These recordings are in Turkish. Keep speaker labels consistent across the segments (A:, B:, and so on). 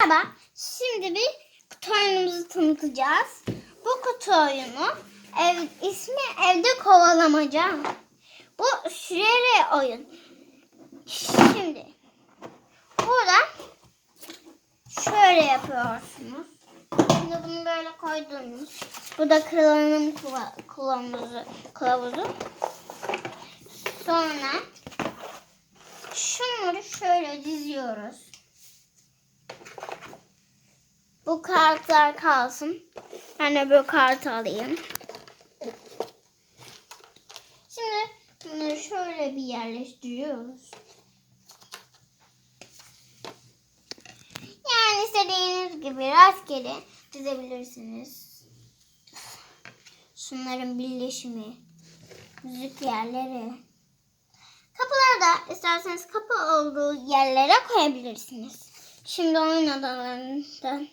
A: Merhaba. Şimdi bir kutu oyunumuzu tanıtacağız. Bu kutu oyunu ev, ismi evde kovalamaca. Bu süreli oyun. Şimdi burada şöyle yapıyorsunuz. Şimdi bunu böyle koydunuz. Bu da kıva- kılavuzu. kılavuzu. Sonra şunları şöyle diziyoruz. Bu kartlar kalsın. Ben de bu kartı alayım. Şimdi şöyle bir yerleştiriyoruz. Yani istediğiniz gibi rastgele dizebilirsiniz. Şunların birleşimi, müzik yerleri. Kapıları da isterseniz kapı olduğu yerlere koyabilirsiniz. Şimdi oyun odalarından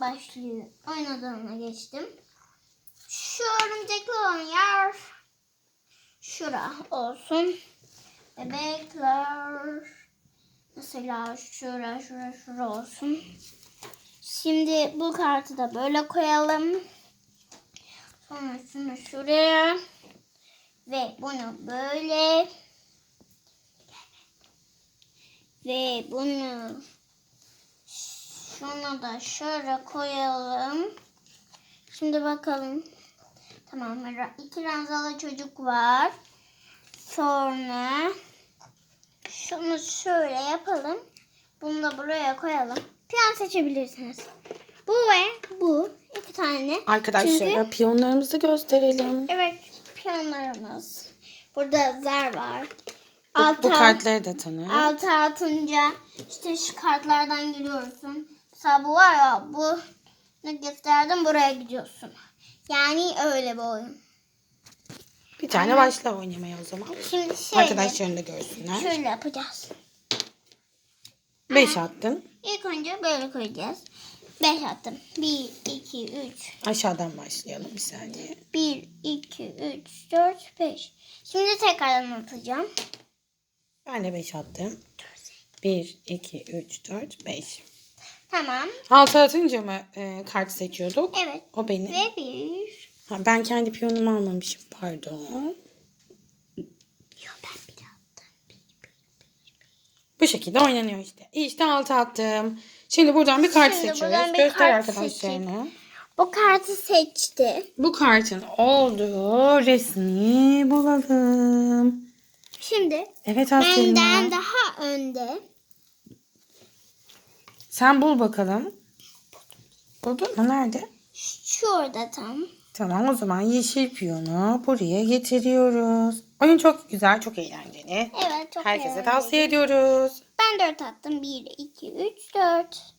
A: başlıyor. Oyun odalarına geçtim. Şu örümcekli olan yer şura olsun. Bebekler mesela şura şura şura olsun. Şimdi bu kartı da böyle koyalım. Sonra şunu şuraya ve bunu böyle ve bunu şunu da şöyle koyalım. Şimdi bakalım. Tamam. iki ranzalı çocuk var. Sonra şunu şöyle yapalım. Bunu da buraya koyalım. Piyon seçebilirsiniz. Bu ve bu iki tane.
B: Arkadaşlara
A: Çünkü-
B: piyonlarımızı gösterelim.
A: Evet piyonlarımız. Burada zar var.
B: Bu, bu
A: Alta-
B: kartları da tanı.
A: Altı atınca işte şu kartlardan giriyorsun. Mesela bu var ya bu ne gösterdim buraya gidiyorsun. Yani öyle bir oyun.
B: Bir tane başla oynamaya o zaman.
A: Şimdi şöyle,
B: Arkadaşların da görsünler.
A: şöyle yapacağız.
B: Beş attın.
A: İlk önce böyle koyacağız. Beş attım. Bir, iki, üç.
B: Aşağıdan başlayalım bir saniye.
A: Bir, iki, üç, dört, beş. Şimdi tekrardan atacağım.
B: Ben de beş attım. Bir, iki, üç, dört, beş.
A: Tamam.
B: Altı atınca mı e, kart seçiyorduk?
A: Evet.
B: O benim.
A: Ve bir.
B: Ha, ben kendi piyonumu almamışım pardon.
A: Yok ben bir daha attım.
B: Bu şekilde oynanıyor işte. İşte altı attım. Şimdi buradan bir kart
A: Şimdi
B: seçiyoruz.
A: bir
B: Göster
A: kart
B: arkadaşlarına.
A: Bu kartı seçti.
B: Bu kartın olduğu resmi bulalım.
A: Şimdi
B: Evet Aselma.
A: benden daha önde.
B: Sen bul bakalım. Buldun mu? Nerede?
A: Şurada tam.
B: Tamam o zaman yeşil piyonu buraya getiriyoruz. Oyun çok güzel, çok eğlenceli.
A: Evet çok
B: Herkese
A: eğlenceli.
B: tavsiye ediyoruz.
A: Ben 4 attım. 1, 2, 3, 4.